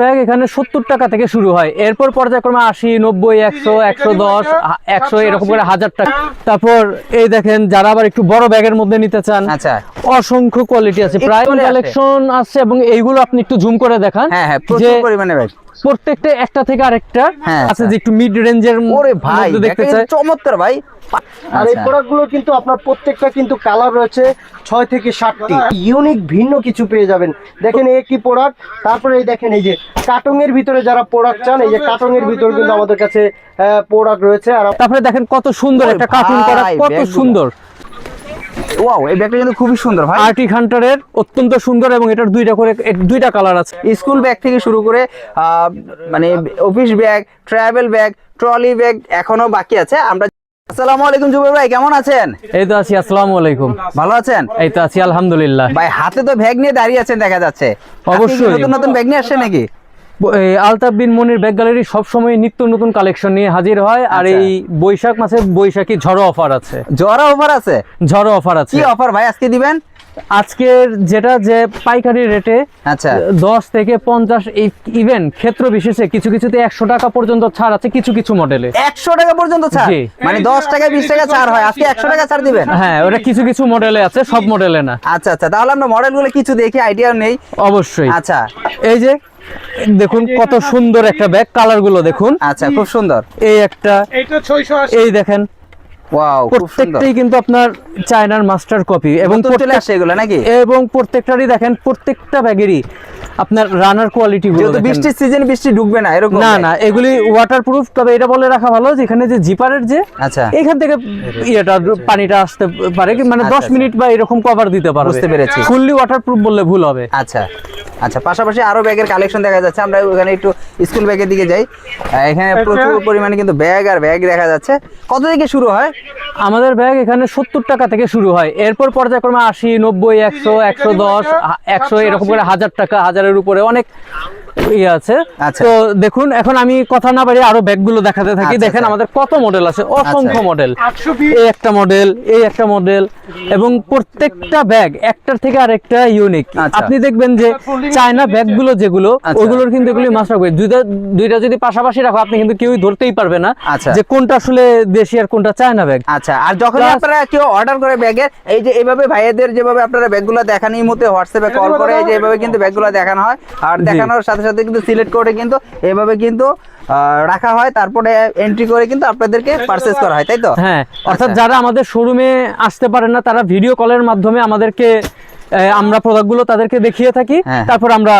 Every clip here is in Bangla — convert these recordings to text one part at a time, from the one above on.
ব্যাগ এখানে সত্তর টাকা থেকে শুরু হয়। এরপর পর্যায়ক্রমে আশি নব্বই একশো একশো দশ একশো এরকম করে হাজার টাকা। তারপর এই দেখেন যারা আবার একটু বড় ব্যাগের মধ্যে নিতে চান আচ্ছা। অসংখ্য কোয়ালিটি আছে। প্রায়? কালেকশন আছে এবং এইগুলো আপনি একটু জুম করে দেখান হ্যাঁ হ্যাঁ প্রচুর পরিমাণে ব্যাগ। প্রত্যেকটা একটা থেকে আরেকটা হ্যাঁ, আছে আচ্ছা। যে একটু মিড রেঞ্জের ওরে ভাই দেখতে চাই। চমৎকার ভাই। আর এই আচ্ছা। প্রোডাক্টগুলো কিন্তু আপনার প্রত্যেকটা কিন্তু কালার রয়েছে ছয় থেকে সাতটি। ইউনিক ভিন্ন কিছু পেয়ে যাবেন। দেখেন এই একটি প্রোডাক্ট তারপরে এই দেখেন এই যে কাটংয়ের ভিতরে যারা প্রোডাক্ট চান এই যে কাটংয়ের ভিতরে কিন্তু আমাদের কাছে প্রোডাক্ট রয়েছে। আর তারপরে দেখেন কত সুন্দর একটা কার্টুন করা কত সুন্দর। ওয়াও এই ব্যাগটা কিন্তু খুবই সুন্দর ভাই। আর্টিক হান্টারের অত্যন্ত সুন্দর এবং এটার দুইটা করে দুইটা কালার আছে। স্কুল ব্যাগ থেকে শুরু করে মানে office bag travel bag trolley bag এখনও বাকি আছে। আমরা আসসালামু আলাইকুম জুবের ভাই কেমন আছেন? এই তো আছি আসসালামু আলাইকুম। ভালো আছেন? এই তো আছি আলহামদুলিল্লাহ। ভাই হাতে তো ব্যাগ নিয়ে দাঁড়িয়ে আছেন দেখা যাচ্ছে। অবশ্যই। নতুন নতুন ব্যাগ নিয়ে আসছে নাকি? আলতাফ বিন মনির ব্যাগ গ্যালারি সবসময় নিত্য নতুন কালেকশন নিয়ে হাজির হয় আর আচ্ছা। এই বৈশাখ মাসে বৈশাখী ঝড়ো অফার আছে। জরা অফার আছে? ঝড়ো অফার আছে। কি অফার ভাই আজকে দিবেন? আজকের যেটা যে পাইকারি রেটে আচ্ছা। দশ থেকে পঞ্চাশ ইভেন ক্ষেত্র বিশেষে কিছু কিছুতে একশো টাকা পর্যন্ত ছাড় আছে কিছু কিছু মডেলে একশো টাকা পর্যন্ত ছাড়? মানে দশ টাকা বিশ টাকা ছাড় হয়। আজকে একশো টাকা ছাড় দিবেন? হ্যাঁ ওটা কিছু কিছু মডেলে আছে সব মডেলে না। আচ্ছা আচ্ছা। তাহলে আমরা মডেলগুলো কিছু দেখি আইডিয়া নেই। অবশ্যই। আচ্ছা। এই যে দেখুন কত সুন্দর একটা ব্যাগ কালারগুলো দেখুন। আচ্ছা খুব সুন্দর। এই একটা এইটা ছয়শো আশি। এই দেখেন। ওয়াও প্রত্যেকটাই কিন্তু আপনার চায়নার মাস্টার কপি এবং এবং চলে আসে এগুলো নাকি? এবং প্রত্যেকটারই দেখেন প্রত্যেকটা ব্যাগেরই আপনার রানার কোয়ালিটি গুলো যেহেতু বৃষ্টির সিজন বৃষ্টি ঢুকবে না এরকম না না এগুলি ওয়াটারপ্রুফ তবে এটা বলে রাখা ভালো যে এখানে যে জিপারের যে আচ্ছা। এখান থেকে ইয়েটা পানিটা আসতে পারে কি মানে আচ্ছা, দশ আচ্ছা। মিনিট বা এরকম কভার দিতে পারবে। বুঝতে পেরেছি। ফুললি ওয়াটারপ্রুফ বললে ভুল হবে। আচ্ছা। আচ্ছা পাশাপাশি আরও ব্যাগের কালেকশন দেখা যাচ্ছে। আমরা ওখানে একটু স্কুল ব্যাগের দিকে যাই। এখানে প্রচুর পরিমাণে কিন্তু ব্যাগ আর ব্যাগ দেখা যাচ্ছে। কত থেকে শুরু হয়? আমাদের ব্যাগ এখানে সত্তর টাকা থেকে শুরু হয়। এরপর পর্যায়ক্রমে আশি নব্বই একশো একশো দশ একশো এরকম করে হাজার টাকা হাজারের উপরে অনেক ইয়ে আছে। আচ্ছা। তো দেখুন এখন আমি কথা না বাড়িয়ে আরও ব্যাগগুলো দেখাতে থাকি। আচ্ছা, দেখেন আচ্ছা। আমাদের কত মডেল আছে। অসংখ্য মডেল এই একটা মডেল এই একটা মডেল এবং প্রত্যেকটা ব্যাগ একটার থেকে আরেকটা ইউনিক। আপনি দেখবেন যে চায়না ব্যাগগুলো যেগুলো। ওইগুলোর কিন্তু এগুলি দুইটা দুইটা যদি পাশাপাশি রাখো আপনি কিন্তু কেউই ধরতেই পারবে না। যে কোনটা আসলে দেশি আর কোনটা চায়না ব্যাগ আচ্ছা আর যখন আপনারা কেউ অর্ডার করে ব্যাগের এই যে এইভাবে ভাইয়াদের যেভাবে আপনারা ব্যাগগুলো দেখান এই মুহূর্তে হোয়াটসঅ্যাপে কল করে এই যে এইভাবে কিন্তু ব্যাগগুলো দেখানো হয়। আর দেখানোর সাথে সাথে কিন্তু সিলেক্ট করে কিন্তু এভাবে কিন্তু আহ, রাখা হয় তারপরে এন্ট্রি করে কিন্তু আপনাদেরকে পারচেজ করা হয় তাই তো হ্যাঁ অর্থাৎ আচ্ছা। যারা আমাদের শোরুমে আসতে পারেন না তারা ভিডিও কলের মাধ্যমে আমাদেরকে আমরা প্রোডাক্টগুলো তাদেরকে দেখিয়ে থাকি হ্যাঁ। তারপর আমরা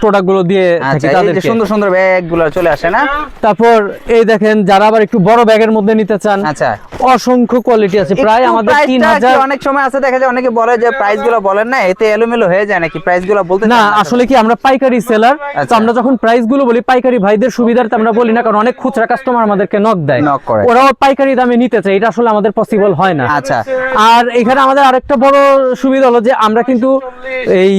প্রোডাক্টগুলো দিয়ে থাকি আচ্ছা তাদেরকে। সুন্দর সুন্দর ব্যাগগুলো চলে আসে না? তারপর এই দেখেন যারা আবার একটু বড় ব্যাগের মধ্যে নিতে চান আচ্ছা। অসংখ্য কোয়ালিটি আছে। প্রায় আমাদের তিন price টা হাজার কি অনেক সময় আছে দেখা যায় অনেকে বলে যে প্রাইসগুলো বলেন না এতে এলোমেলো হয়ে যায় নাকি? প্রাইসগুলো বলতে না আসলে কি আমরা পাইকারি সেলার তো আচ্ছা। আমরা যখন প্রাইসগুলো বলি পাইকারি ভাইদের সুবিধার্থে আমরা বলি না কারণ অনেক খুচরা কাস্টমার আমাদেরকে নক দেয়। Knock করে। ওরাও পাইকারি দামে নিতে চায় এটা আসলে আমাদের পসিবল হয় না। আচ্ছা। আর এখানে আমাদের আরেকটা বড় সুবিধা হলো যে আমরা কিন্তু এই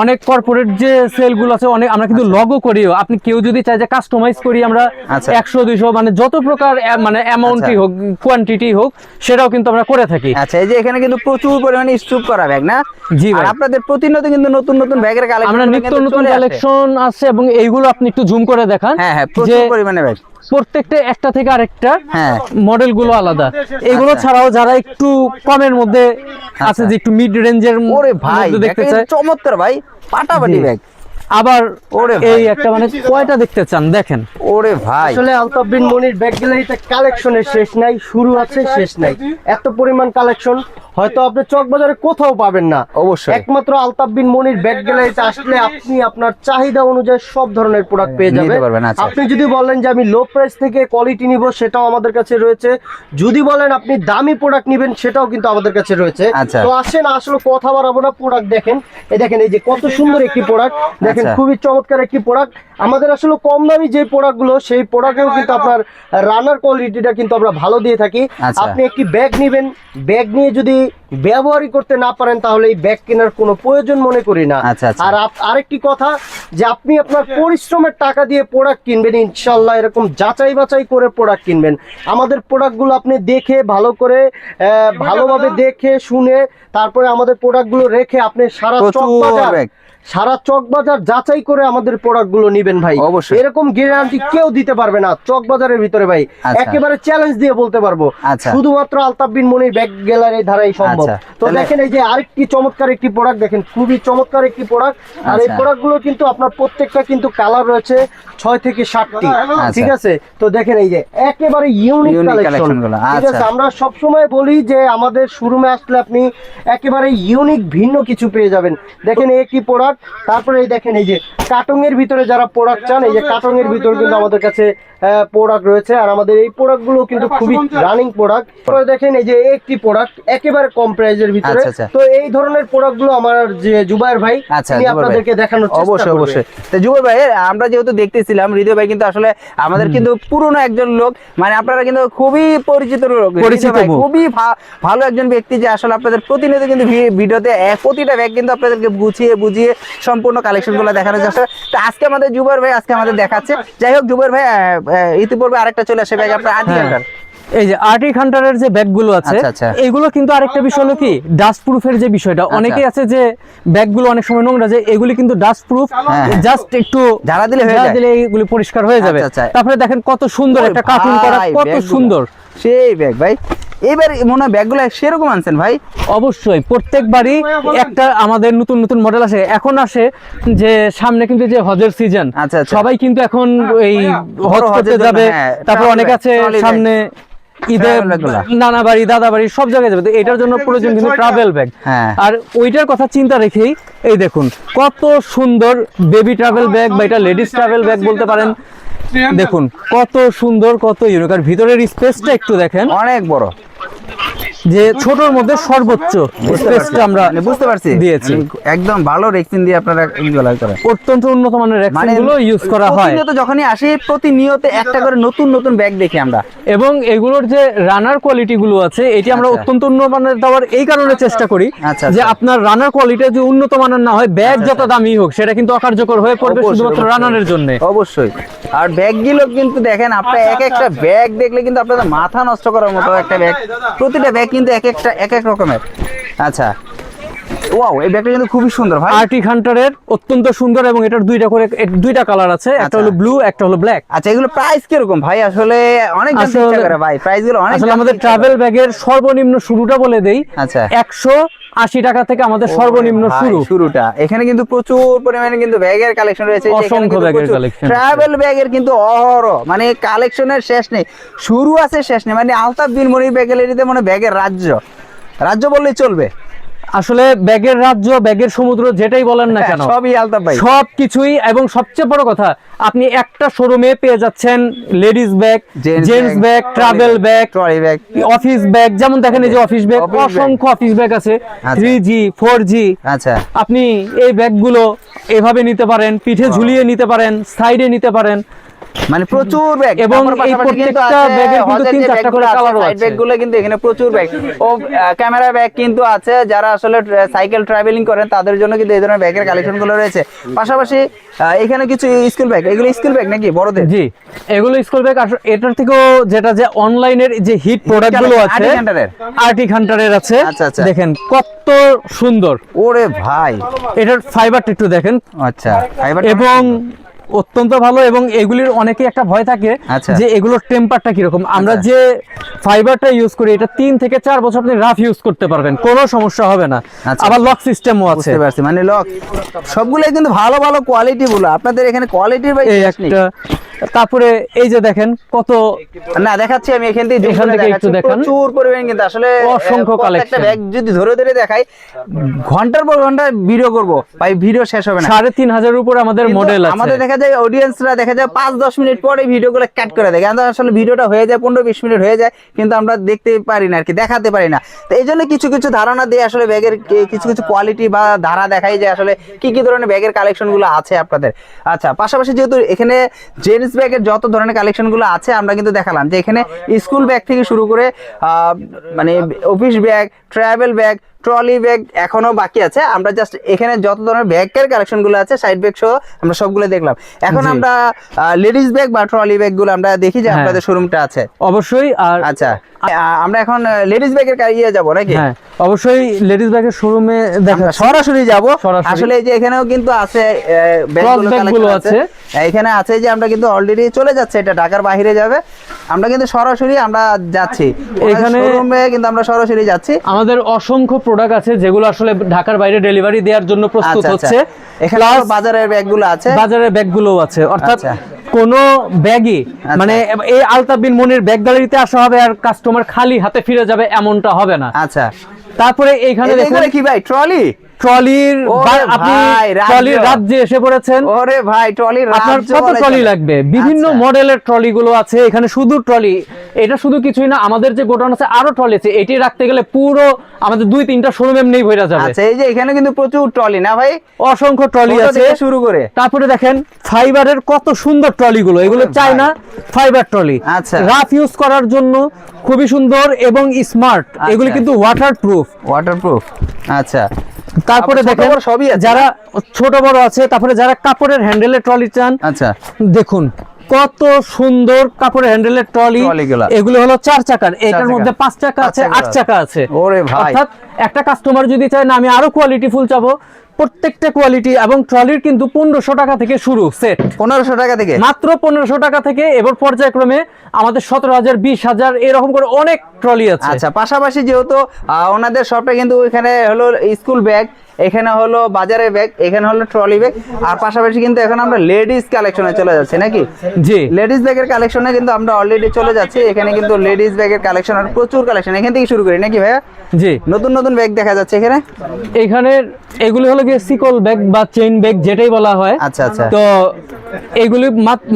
অনেক কর্পোরেট যে সেলগুলো আছে অনেক আমরা কিন্তু লগও করিও আপনি কেউ যদি চায় যে কাস্টমাইজ করি আমরা আচ্ছা। একশো দুইশো মানে যত প্রকার মানে অ্যামাউন্টই আচ্ছা। হোক কোয়ান্টিটি হোক সেটাও কিন্তু আমরা করে থাকি আচ্ছা এই যে এখানে কিন্তু প্রচুর পরিমাণে স্তূপ করা ব্যাগ না জি ভাই। আপনাদের প্রতিনিয়ত কিন্তু নতুন নতুন ব্যাগের কালেকশন আমরা নিত্য নতুন কালেকশন আছে এবং এইগুলো আপনি একটু জুম করে দেখান হ্যাঁ হ্যাঁ প্রচুর পরিমাণে ব্যাগ প্রত্যেকটা একটা থেকে আরেকটা হ্যাঁ। মডেলগুলো আলাদা। এগুলো আচ্ছা। ছাড়াও যারা একটু কমের মধ্যে আছে যে একটু মিড রেঞ্জের ওরে ভাই দেখতে চায়। চমৎকার ভাই পাটাপাটি। ব্যাগ আবার ওরে এই একটা মানে কয়টা দেখতে চান? দেখেন। ওরে ভাই। আসলে আলতাফ বিন মনির ব্যাগ গ্যালারিতে কালেকশনের শেষ নাই শুরু আছে শেষ নাই। এত পরিমাণ কালেকশন হয়তো আপনি চকবাজারে কোথাও পাবেন না। অবশ্যই। একমাত্র আলতাফ বিন মনির ব্যাগ গ্যালারিতে আসলে আপনি আপনার চাহিদা অনুযায়ী সব ধরনের প্রোডাক্ট পেয়ে যাবেন। আচ্ছা। আপনি যদি বলেন যে আমি লো প্রাইস থেকে কোয়ালিটি নিব সেটাও আমাদের কাছে রয়েছে। যদি বলেন আপনি দামি প্রোডাক্ট নেবেন সেটাও কিন্তু আমাদের কাছে রয়েছে। আচ্ছা। তো আসেন আসলে কথা বাড়াবো না প্রোডাক্ট দেখেন। এই দেখেন এই যে কত সুন্দর একটি প্রোডাক্ট দেখেন আচ্ছা। খুবই চমৎকার একটি প্রোডাক্ট আমাদের আসলে কম দামি যে প্রোডাক্টগুলো সেই প্রোডাক্টেও কিন্তু আপনার রানার কোয়ালিটিটা কিন্তু আমরা ভালো দিয়ে থাকি। আপনি একটি ব্যাগ নেবেন। ব্যাগ নিয়ে যদি ব্যবহারই করতে না পারেন তাহলে এই ব্যাগ কেনার কোনো প্রয়োজন মনে করি না। আচ্ছা, আচ্ছা। আর আরেকটি কথা যে আপনি আপনার পরিশ্রমের টাকা দিয়ে প্রোডাক্ট কিনবেন ইনশাল্লাহ এরকম যাচাই বাছাই করে প্রোডাক্ট কিনবেন। আমাদের প্রোডাক্টগুলো আপনি দেখে ভালো করে আহ, ভালোভাবে দেখে শুনে তারপরে আমাদের প্রোডাক্টগুলো রেখে আপনি সারা চক চকবাজার সারা চকবাজার যাচাই করে আমাদের প্রোডাক্টগুলো নিবেন ভাই। অবশ্যই। এরকম গ্যারান্টি কেউ দিতে পারবে না চকবাজারের ভিতরে ভাই। আচ্ছা। একেবারে চ্যালেঞ্জ দিয়ে বলতে পারব। আচ্ছা। শুধুমাত্র আলতাফ বিন মনির ব্যাগ গ্যালারি ধারাই সম্ভব। আচ্ছা, তো দেখেন এই যে আরেকটি চমৎকার একটি প্রোডাক্ট দেখেন খুবই চমৎকার একটি প্রোডাক্ট আর এই আচ্ছা। প্রোডাক্টগুলো কিন্তু আপনার প্রত্যেকটা কিন্তু কালার রয়েছে ছয় থেকে সাতটি। ঠিক আছে? তো দেখেন এই যে একেবারে ইউনিক কালেকশন ঠিক আছে। আমরা সবসময় বলি যে আমাদের শোরুমে আসলে আপনি একেবারে ইউনিক ভিন্ন কিছু পেয়ে যাবেন। দেখেন এই একটি প্রোডাক্ট তারপরে এই দেখেন এই যে কার্টুন এর ভিতরে যারা প্রোডাক্ট চান এই যে কার্টুন এর ভিতরে কিন্তু আমাদের কাছে প্রোডাক্ট রয়েছে। আর আমাদের এই প্রোডাক্টগুলো কিন্তু খুবই রানিং প্রোডাক্ট তারপরে দেখেন এই যে একটি প্রোডাক্ট একেবারে কম প্রাইজের ভিতরে। আচ্ছা, আচ্ছা। তো এই ধরনের প্রোডাক্টগুলো আমার যে জুবাইর ভাই আচ্ছা তিনি আপনাদেরকে দেখানোর চেষ্টা অবশ্যই অবশ্যই। তো যুবর ভাই আমরা যেহেতু দেখতেছিলাম হৃদয় ভাই কিন্তু আসলে আমাদের কিন্তু পুরনো একজন লোক। মানে আপনারা কিন্তু খুবই পরিচিত লোক। পরিচিত খুবই ভালো একজন ব্যক্তি যে আসলে আপনাদের প্রতিনিয়ত কিন্তু ভিডিওতে প্রতিটা ব্যাগ কিন্তু আপনাদেরকে গুছিয়ে বুঝিয়ে সম্পূর্ণ কালেকশনগুলো দেখানোর চেষ্টা তো আজকে আমাদের জুবার ভাই আজকে আমাদের দেখাচ্ছে যাই হোক জুবার ভাই ইতিপূর্বে আরেকটা চলে আসে ব্যাগ আপনার আদি হ্যাঁ। এই যে আর্টিক হান্টারের যে ব্যাগগুলো আছে আচ্ছা, আচ্ছা। এগুলো কিন্তু আরেকটা বিষয় হলো কি ডাস্ট প্রুফের যে বিষয়টা আচ্ছা। অনেকেই আছে যে ব্যাগগুলো অনেক সময় নোংরা যে এগুলি কিন্তু ডাস্ট প্রুফ। জাস্ট একটু ঝাড়া দিলে হয়ে ঝাড়া যায়। দিলে এগুলি পরিষ্কার হয়ে যাবে। তারপরে দেখেন কত সুন্দর একটা কার্টুন করা কত সুন্দর সেই ব্যাগ ভাই এবার মনে হয় ব্যাগগুলো সেরকম আনছেন ভাই? অবশ্যই প্রত্যেকবারই একটা আমাদের নতুন নতুন মডেল আসে। এখন আসে যে সামনে কিন্তু যে হজের সিজন আচ্ছা, আচ্ছা। সবাই কিন্তু এখন এই হজ করতে যাবে। হ্যাঁ, তারপর অনেক আছে সামনে ঈদে। নানা বাড়ি দাদা বাড়ি সব জায়গায় যাবে। তো এটার জন্য প্রয়োজন কিন্তু ট্রাভেল ব্যাগ হ্যাঁ। আর ওইটার কথা চিন্তা রেখেই এই দেখুন কত সুন্দর বেবি ট্রাভেল ব্যাগ বা এটা লেডিস ট্রাভেল ব্যাগ বলতে পারেন। দেখুন কত সুন্দর কত ইউনিক আর ভিতরের স্পেসটা একটু দেখেন। অনেক বড়। যে ছোটর মধ্যে সর্বোচ্চ স্পেসটা আমরা মানে বুঝতে পারছি। দিয়েছি। মানে একদম ভালো রেক্সিন দিয়ে আপনারা এগুলো করেন। অত্যন্ত উন্নত মানের র্যাকসিনগুলো ইউজ করা হয়। প্রতিনিয়ত যখনই আসি প্রতিনিয়ত একটা করে নতুন নতুন ব্যাগ দেখি আমরা। এবং এগুলোর যে রানার কোয়ালিটি গুলো আছে এটি আমরা আচ্ছা। অত্যন্ত উন্নত মানের দেওয়ার এই কারণে চেষ্টা করি আচ্ছা, যে আচ্ছা। আপনার রানার কোয়ালিটি যে উন্নত মানের না হয় ব্যাগ যত দামি হোক সেটা কিন্তু অকার্যকর হয়ে পড়বে শুধুমাত্র রানারের জন্য। অবশ্যই। আর ব্যাগগুলো কিন্তু দেখেন আপনার এক একটা ব্যাগ দেখলে কিন্তু আপনাদের মাথা নষ্ট করার মতো একটা ব্যাগ প্রতিটা ব্যাগ কিন্তু এক একটা এক এক রকমের। আচ্ছা। ওয়াও এই ব্যাগটা কিন্তু খুবই সুন্দর ভাই। আর্টিক হান্টারের অত্যন্ত সুন্দর এবং এটার দুইটা করে দুইটা কালার আছে। একটা আচ্ছা। হলো ব্লু একটা হলো ব্ল্যাক আচ্ছা এগুলো প্রাইস কীরকম ভাই? আসলে অনেক জানতে ইচ্ছা করে ভাই প্রাইসগুলো অনেক আসলে আমাদের ট্রাভেল ব্যাগের সর্বনিম্ন শুরুটা বলে দেই। আচ্ছা। একশো আশি টাকা থেকে আমাদের সর্বনিম্ন শুরু। শুরুটা। এখানে কিন্তু প্রচুর পরিমাণে কিন্তু ব্যাগের কালেকশন রয়েছে। অসংখ্য ব্যাগের আছে। ট্রাভেল ব্যাগের কিন্তু অহরহ মানে কালেকশনের শেষ নেই। শুরু আছে শেষ নেই মানে আলতাফ বিন মনির ব্যাগেলারিতে মানে ব্যাগের রাজ্য। রাজ্য বললেই চলবে। আসলে ব্যাগের রাজ্য ব্যাগের সমুদ্র যেটাই বলেন না কেন সবই আলতাফ ভাই। সব কিছুই এবং সবচেয়ে বড় কথা আপনি একটা শোরুমে পেয়ে যাচ্ছেন ladies bag gents bag travel bag trolley bag office bag যেমন দেখেন এই যে অফিস ব্যাগ অসংখ্য অফিস ব্যাগ আছে আচ্ছা। থ্রি জি ফোর জি আচ্ছা। আপনি এই ব্যাগগুলো এভাবে নিতে পারেন পিঠে ঝুলিয়ে নিতে পারেন সাইডে নিতে পারেন মানে প্রচুর ব্যাগ এবং এই প্রত্যেকটা ব্যাগের কিন্তু তিন চারটা করে কালারও আছে। ব্যাগগুলো কিন্তু এখানে প্রচুর ব্যাগ ও ক্যামেরা ব্যাগ কিন্তু আছে যারা আসলে সাইকেল ট্রাভেলিং করেন তাদের জন্য কিন্তু এই ধরনের ব্যাগের কালেকশনগুলো রয়েছে। পাশাপাশি এখানে কিছু স্কুল ব্যাগ এগুলো স্কুল ব্যাগ নাকি বড়দের? জি এগুলো স্কুল ব্যাগ এটার থেকেও যেটা যে অনলাইনের যে হিট প্রোডাক্টগুলো আছে Hunter-এর? হান্টারের আছে। আচ্ছা, আচ্ছা। দেখেন কত সুন্দর। ওরে ভাই। এটার ফাইবারটা একটু দেখেন। আচ্ছা ফাইবার এবং অত্যন্ত ভালো এবং এগুলির অনেকে একটা ভয় থাকে আচ্ছা। যে এগুলোর টেম্পারটা কীরকম আমরা আচ্ছা। যে ফাইবারটা ইউজ করি এটা তিন থেকে চার বছর আপনি রাফ ইউজ করতে পারবেন কোনো সমস্যা হবে না আচ্ছা। আবার লক সিস্টেমও আছে বুঝতে পারছি মানে লক সবগুলোই কিন্তু ভালো ভালো কোয়ালিটি গুলো আপনাদের এখানে কোয়ালিটির। একটা তারপরে এই যে দেখেন কত না দেখাচ্ছি আমি এখান থেকে এখান থেকে একটু দেখান। প্রচুর পরিমাণ কিন্তু আসলে অসংখ্য প্রত্যেকটা ব্যাগ যদি ধরে ধরে দেখাই ঘণ্টার পর ঘণ্টা ভিডিও করব। ভাই ভিডিও শেষ হবে না। সাড়ে তিন হাজারের উপর আমাদের মডেল আছে। আমাদের দেখা যায় অডিয়েন্সরা দেখা যায় পাঁচ দশ মিনিট পরে ভিডিওগুলো কাট করে দেয়। কিন্তু আসলে ভিডিওটা হয়ে যায় পনেরো বিশ মিনিট হয়ে যায় কিন্তু আমরা দেখতে পারি না আর কি দেখাতে পারি না। তো এই জন্য কিছু কিছু ধারণা দিয়ে আসলে ব্যাগের কিছু কিছু কোয়ালিটি বা ধারা দেখাই যে আসলে কি কি ধরনের ব্যাগের কালেকশনগুলো আছে আপনাদের। আচ্ছা পাশাপাশি যেহেতু এখানে জেন্টস ব্যাগের যত ধরনের কালেকশনগুলো আছে, আমরা কিন্তু দেখালাম যে এখানে স্কুল ব্যাগ থেকে শুরু করে মানে office bag travel bag trolley bag এখনও বাকি আছে। আমরা জাস্ট এখানে যত ধরনের ব্যাগের কালেকশনগুলো আছে সাইড ব্যাগ সহ আমরা সবগুলো দেখলাম। এখন আমরা লেডিস ব্যাগ বা ট্রলি ব্যাগগুলো আমরা দেখি যে হ্যাঁ। আপনাদের শোরুমটা আছে। অবশ্যই আর আচ্ছা। আমরা এখন লেডিস ব্যাগের ইয়ে যাব নাকি? হ্যাঁ অবশ্যই লেডিস ব্যাগের শোরুমে দেখা সরাসরি যাব। আসলে যে এখানেও কিন্তু আছে ব্যাগগুলো আছে। এখানে আছে যে আমরা কিন্তু অলরেডি চলে যাচ্ছে এটা ঢাকার বাইরে যাবে। আমরা কিন্তু সরাসরি আমরা যাচ্ছি। এখানে- কিন্তু আমরা সরাসরি যাচ্ছি। আমাদের অসংখ্য প্রোডাক্ট আছে যেগুলো আসলে ঢাকার বাইরে ডেলিভারি দেওয়ার জন্য প্রস্তুত আচ্ছা, আচ্ছা। হচ্ছে এখানে বাজারের ব্যাগগুলো আছে। বাজারের ব্যাগগুলো আছে। অর্থাৎ কোন কোনো ব্যাগই মানে এই আলতাবিন মনির ব্যাগ গ্যালারিতে আসা হবে আর কাস্টমার খালি হাতে ফিরে যাবে এমনটা হবে না। আচ্ছা। তারপরে এইখানে দেখুন কি ভাই ট্রলি ট্রলির আপনি। ট্রলির রাজ্যে এসে পড়েছেন? ওরে ভাই ট্রলি আপনার কত ট্রলি লাগবে? বিভিন্ন মডেলের ট্রলি গুলো আছে এখানে শুধু ট্রলি। এটা শুধু কিছুই না আমাদের যে গোডাউন আছে আরও ট্রলি আছে। এটি রাখতে গেলে পুরো আমাদের দুই তিনটা শোরুম এমনি ভরে যাবে। আচ্ছা এই যে এখানে কিন্তু প্রচুর ট্রলি না ভাই? অসংখ্য ট্রলি আছে। শুরু করে। তারপরে দেখেন ফাইবারের কত সুন্দর ট্রলি গুলো এগুলো ওরে চাই না ফাইবার ট্রলি। আচ্ছা। রাফ ইউজ করার জন্য খুবই সুন্দর এবং স্মার্ট এগুলি আচ্ছা। কিন্তু ওয়াটার প্রুফ ওয়াটারপ্রুফ আচ্ছা। তারপরে দেখেন সবই যারা ছোট বড় আছে তারপরে যারা কাপড়ের হ্যান্ডেলের ট্রলি চান আচ্ছা। দেখুন কত সুন্দর কাপড়ের হ্যান্ডেলের ট্রলি এগুলো হলো চার চাকার। এটার মধ্যে পাঁচ চাকা আছে আট চাকা আছে। অর্থাৎ একটা কাস্টমার যদি চায় না আমি আরও কোয়ালিটি ফুল চাবো প্রত্যেকটা কোয়ালিটি এবং ট্রলির কিন্তু পনেরোশো টাকা থেকে শুরু সেট পনেরোশো টাকা থেকে? মাত্র পনেরোশো টাকা থেকে এবার পর্যায়ক্রমে আমাদের সতেরো হাজার বিশ হাজার এরকম করে অনেক ট্রলি আছে। আচ্ছা পাশাপাশি যেহেতু ওনাদের শপে কিন্তু এখানে হলো স্কুল ব্যাগ এখানে হলো বাজারের ব্যাগ এখানে হলো ট্রলি ব্যাগ আর পাশাপাশি কিন্তু এখন আমরা লেডিস কালেকশনে চলে যাচ্ছি নাকি? জি। লেডিস ব্যাগের কালেকশনে কিন্তু আমরা অলরেডি চলে যাচ্ছি এখানে কিন্তু লেডিস ব্যাগের কালেকশন আর প্রচুর কালেকশন এখান থেকে শুরু করি নাকি ভাইয়া? জি। নতুন নতুন ব্যাগ দেখা যাচ্ছে এখানে? এখানে এগুলি হলো গিয়ে সিকল ব্যাগ বা চেইন ব্যাগ যেটাই বলা হয়। আচ্ছা আচ্ছা। তো এগুলি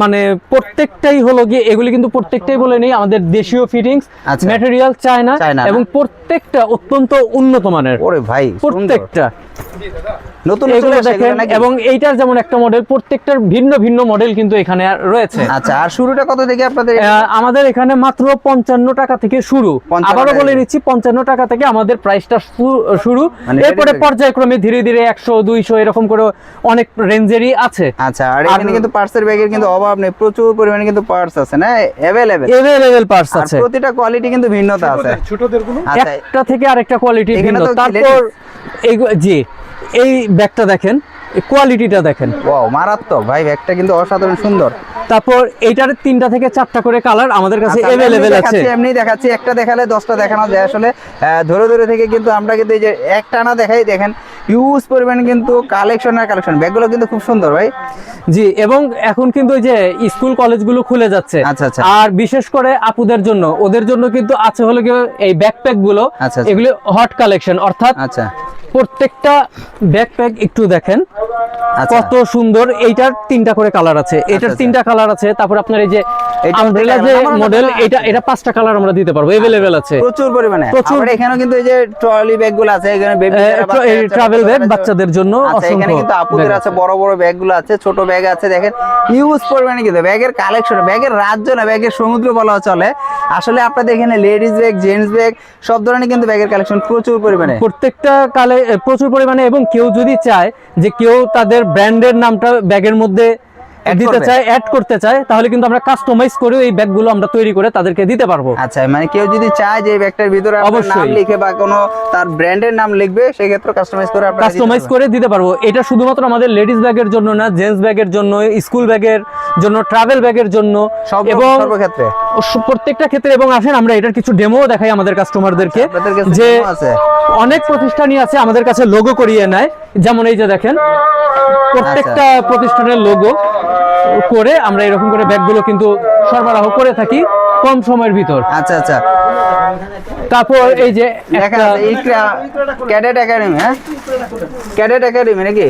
মানে প্রত্যেকটাই হলো গিয়ে এগুলি কিন্তু প্রত্যেকটাই বলে নেই আমাদের দেশীয় ফিটিংস আচ্ছা। ম্যাটেরিয়াল চায়না চায়না এবং প্রত্যেকটা অত্যন্ত উন্নত মানের। ওরে ভাই প্রত্যেকটা। নতুন এগুলো দেখেন এবং এইটার যেমন একটা মডেল প্রত্যেকটার ভিন্ন ভিন্ন মডেল কিন্তু এখানে রয়েছে। আচ্ছা আর শুরুটা কত থেকে আপনাদের আমাদের এখানে মাত্র পঞ্চান্ন টাকা থেকে শুরু। আবারও বলে। নিচ্ছি পঞ্চান্ন টাকা থেকে আমাদের প্রাইসটা শুরু। মানে এরপরে পর্যায়ক্রমে ধীরে ধীরে একশো দুইশো এরকম করে অনেক রেঞ্জেরই আছে। আচ্ছা আর এখানে কিন্তু পার্সের ব্যাগের কিন্তু অভাব নেই প্রচুর পরিমাণে কিন্তু পার্টস আছে না? অ্যাভেলেবেল এভেলেবেল পার্টস আর আছে। প্রতিটা কোয়ালিটি কিন্তু ভিন্নতা আছে। আচ্ছা একটা থেকে আরেকটা কোয়ালিটি এখানে ভিন্ন। তারপর এই জি। এই ব্যাগটা দেখেন। কোয়ালিটিটা দেখেন। ওয়াও মারাত্মক। ভাই ব্যাগটা কিন্তু অসাধারণ সুন্দর। তারপর এইটার তিনটা থেকে চারটা করে কালার আমাদের কাছে আচ্ছা, এভেলেবেল এমনি আছে। এমনি দেখাচ্ছি একটা দেখালে দশটা দেখানো যায়। আসলে ধরে ধরে থেকে কিন্তু আমরা কিন্তু এই যে একটা না দেখাই দেখেন ইউজ পরিমাণে কিন্তু কালেকশন আর কালেকশন ব্যাগগুলো কিন্তু খুব সুন্দর ভাই। জি এবং এখন কিন্তু ওই যে স্কুল কলেজগুলো খুলে যাচ্ছে। আচ্ছা, আচ্ছা। আর বিশেষ করে আপুদের জন্য ওদের জন্য কিন্তু আছে হলো কি এই ব্যাকপ্যাকগুলো। আচ্ছা, আচ্ছা। এগুলো হট কালেকশন অর্থাৎ আচ্ছা। প্রত্যেকটা ব্যাকপ্যাক একটু দেখেন। আচ্ছা। কত সুন্দর এইটার তিনটা করে কালার আছে। এটার আচ্ছা। তিনটা কালার আছে তারপর আপনার এই যে আমব্রেলা যে মডেল এটা এটা পাঁচটা কালার আমরা দিতে পারব এভেলেবেল আছে। প্রচুর পরিমাণে। প্রচুর- এখানেও কিন্তু এই যে ট্রলি ব্যাগগুলো আছে এখানে বেবি travel bag বাচ্চাদের জন্য আচ্ছা এখানে কিন্তু আপুদের আছে বড় বড় ব্যাগগুলো আছে ছোট ব্যাগ আছে দেখেন ইউজ পরিমাণে কিন্তু ব্যাগের কালেকশন ব্যাগের রাজ্য না ব্যাগের সমুদ্র বলা চলে। আসলে আপনাদের এখানে লেডিস ব্যাগ জেন্টস ব্যাগ সব ধরনের কিন্তু ব্যাগের কালেকশন প্রচুর পরিমাণে। প্রত্যেকটা কালে প্রচুর পরিমাণে এবং কেউ যদি চায় যে কেউ তাদের ব্র্যান্ডের নামটা ব্যাগের মধ্যে দিতে। চায় অ্যাড করতে চায় তাহলে কিন্তু আমরা কাস্টমাইজ করে এই ব্যাগগুলো আমরা তৈরি করে তাদেরকে দিতে পারব। আচ্ছা মানে কেউ যদি চায় যে এই ব্যাগটার ভিতরে আপনার নাম অবশ্যই। লিখে বা কোনো তার ব্র্যান্ডের নাম লিখবে সেক্ষেত্রে কাস্টমাইজ করে আপনারা কাস্টমাইজ করে দিতে পারব। এটা শুধুমাত্র আমাদের লেডিস ব্যাগের জন্য না জেন্টস ব্যাগের জন্য স্কুল ব্যাগের জন্য ট্রাভেল ব্যাগের জন্য সব এবং সর্বক্ষেত্রে। প্রত্যেকটা ক্ষেত্রে এবং আসেন আমরা এটার কিছু ডেমো দেখাই আমাদের কাস্টমারদেরকে আচ্ছা, যে অনেক প্রতিষ্ঠানই আছে আমাদের কাছে লোগো করিয়ে নেয়। যেমন এই যে দেখেন প্রত্যেকটা আচ্ছা। প্রতিষ্ঠানের লোগো করে আমরা এরকম করে ব্যাগগুলো কিন্তু সরবরাহ করে থাকি কম সময়ের ভিতর। আচ্ছা আচ্ছা। তারপর এই যে ক্যাডেট একাডেমি হ্যাঁ? ক্যাডেট একাডেমি নাকি?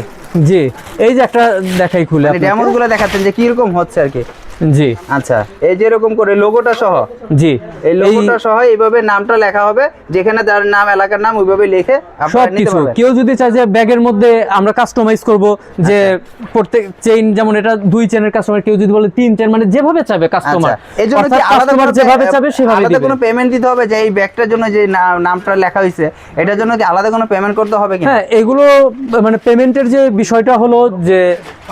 জি এই যে একটা দেখাই খুলে এমন আপনাকে। ডেমো গুলো দেখাচ্ছেন যে কীরকম হচ্ছে আর কি। জি। আচ্ছা এই যে এরকম করে লোগোটা সহ? জি। এই লোগোটা সহ এইভাবে নামটা লেখা হবে যেখানে যার নাম এলাকার নাম ওইভাবে লিখে আপনারা নিতে পারবেন। কেউ যদি চায় যে ব্যাগের মধ্যে আমরা কাস্টমাইজ করব যে প্রত্যেক চেইন যেমন এটা দুই চেনের কাস্টমার কেউ যদি বলে তিন চেন মানে যেভাবে চাইবে কাস্টমার আচ্ছা কি আলাদা যেভাবে চাবে সেভাবে দিবে। কোনো পেমেন্ট দিতে হবে যে এই ব্যাগটার জন্য যে নামটা লেখা হয়েছে এটার জন্য কি আলাদা কোনো পেমেন্ট করতে হবে কি হ্যাঁ এগুলো মানে পেমেন্টের যে বিষয়টা হলো যে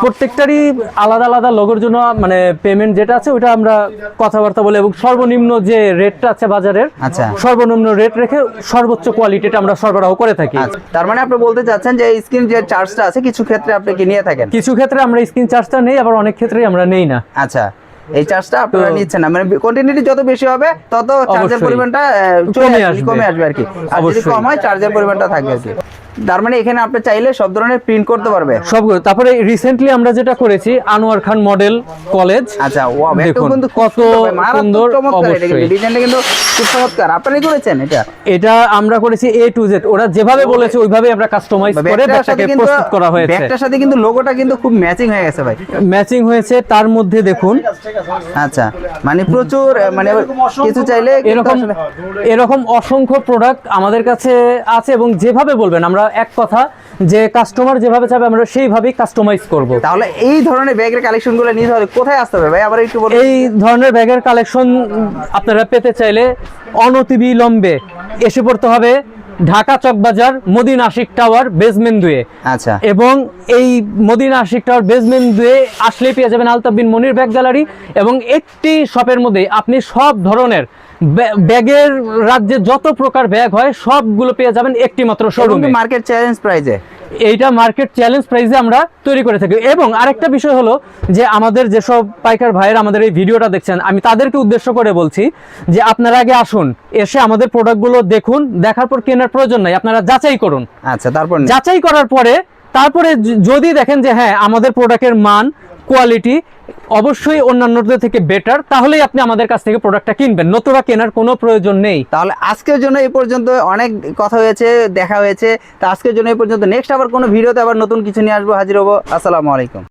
প্রত্যেকটারই আলাদা আলাদা লোগোর জন্য মানে পেমেন্ট যেটা আছে ওটা আমরা কথাবার্তা বলে এবং সর্বনিম্ন যে রেটটা আছে বাজারের আচ্ছা। সর্বনিম্ন রেট রেখে সর্বোচ্চ কোয়ালিটিটা আমরা সরবরাহ করে থাকি। আচ্ছা, তার মানে আপনি বলতে চাচ্ছেন যে স্ক্রিন যে চার্জটা আছে কিছু ক্ষেত্রে আপনি কি নিয়ে থাকেন? কিছু ক্ষেত্রে আমরা স্ক্রিন চার্জটা নেই আবার অনেক ক্ষেত্রে আমরা নেই না। আচ্ছা। এই চার্জটা আপনারা নিচ্ছেন না। মানে কন্টিনিউটি যত বেশি হবে তত চার্জের পরিমাণটা কমে আসবে, আর কি। আর যদি। কম হয় চার্জের পরিমাণটা থাকবে আর কি। তার মানে এখানে আপনি চাইলে সব ধরনের প্রিন্ট করতে পারবে। সব তারপরে রিসেন্টলি আমরা যেটা করেছি আনোয়ার খান মডেল কলেজ আচ্ছা ওয়াও দেখুন, কিন্তু কত সুন্দর অবশ্যই। ডিজাইনটা কিন্তু খুব চমৎকার। আপনারাই করেছেন এটা? এটা আমরা করেছি এ টু জেড ওরা যেভাবে বলেছে ওইভাবে আমরা কাস্টমাইজ করে ব্যাগটাকে প্রস্তুত করা হয়েছে। ব্যাগটার সাথে কিন্তু লোগোটা কিন্তু খুব ম্যাচিং হয়ে গেছে ভাই। ম্যাচিং হয়েছে তার মধ্যে দেখুন। আচ্ছা মানে প্রচুর মানে কিছু চাইলে এরকম এরকম অসংখ্য প্রোডাক্ট আমাদের কাছে আছে এবং যেভাবে বলবেন আমরা এক কথা যে কাস্টমার যেভাবে চাবে আমরা সেইভাবেই কাস্টমাইজ করব। তাহলে এই ধরনের ব্যাগের কালেকশনগুলো নিতে হলে কোথায় আসতে হবে ভাই? আবার একটু বলুন। এই ধরনের ব্যাগের কালেকশন আপনারা পেতে চাইলে অনতিবিলম্বে এসে পড়তে হবে ঢাকা চকবাজার মদিন আশিক টাওয়ার বেসমেন্ট দুয়ে। আচ্ছা। এবং এই মদিন আশিক টাওয়ার বেসমেন্ট দুয়ে আসলেই পেয়ে যাবেন আলতাফ বিন মনির ব্যাগ গ্যালারি এবং একটি শপের মধ্যে আপনি সব ধরনের ব্যাগের রাজ্যে যত প্রকার ব্যাগ হয় সবগুলো পেয়ে যাবেন একটি মাত্র শোরুমে মার্কেট চ্যালেঞ্জ প্রাইজে এইটা মার্কেট চ্যালেঞ্জ প্রাইসে আমরা তৈরি করে থাকি। এবং আরেকটা বিষয় হলো যে আমাদের যেসব পাইকার ভাইয়ের আমাদের এই ভিডিওটা দেখছেন আমি তাদেরকে উদ্দেশ্য করে বলছি যে আপনারা আগে আসুন এসে আমাদের প্রোডাক্টগুলো দেখুন দেখার পর কেনার প্রয়োজন নাই আপনারা যাচাই করুন। আচ্ছা তারপর যাচাই করার পরে তারপরে যদি দেখেন যে হ্যাঁ আমাদের প্রোডাক্টের মান কোয়ালিটি অবশ্যই অন্যান্যদের থেকে বেটার তাহলেই আপনি আমাদের কাছ থেকে প্রোডাক্টটা কিনবেন। নতুবা কেনার কোনো প্রয়োজন নেই। তাহলে আজকের জন্য এই পর্যন্ত, অনেক কথা হয়েছে, দেখা হয়েছে। তা আজকের জন্য এই পর্যন্ত। নেক্সট আবার কোনো ভিডিওতে আবার নতুন কিছু নিয়ে আসব, হাজির হব। আসসালামু আলাইকুম।